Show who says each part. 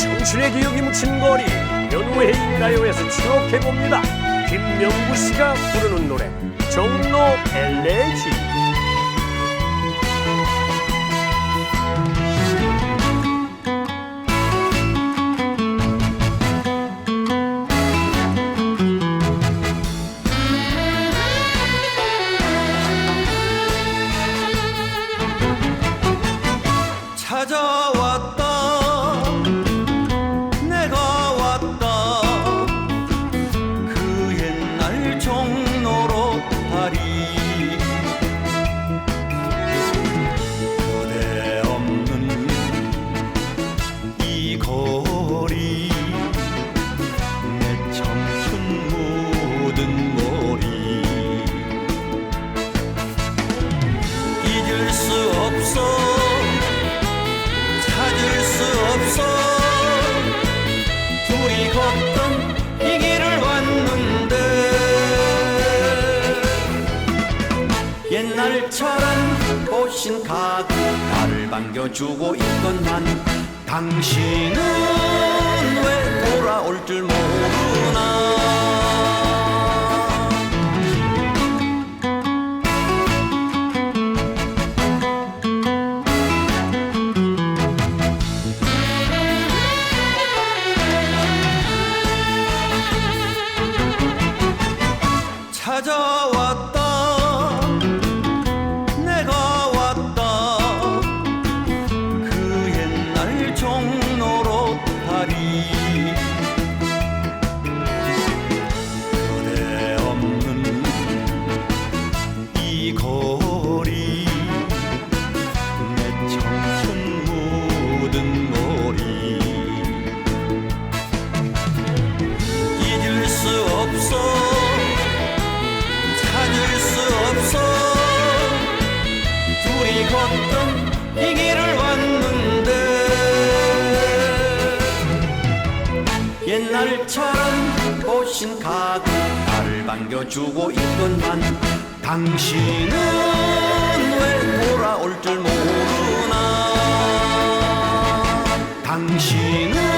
Speaker 1: 청춘의 기억이 묻힌 거리 연우의 인가요에서 추억해봅니다. 김명구 씨가 부르는 노래 종로 엘레지
Speaker 2: 날처럼 꽃신 가득 나를 반겨주고 있건만 당신은 왜 이 거리. 내 청춘 묻은 머리. 잊을 수 없어. 찾을 수 없어. 둘이 걷던 이 길을 왔는데. 옛날처럼 꽃신 가득 나를 반겨주고 있건만 당신은 왜 돌아올 줄 모르나? 당신은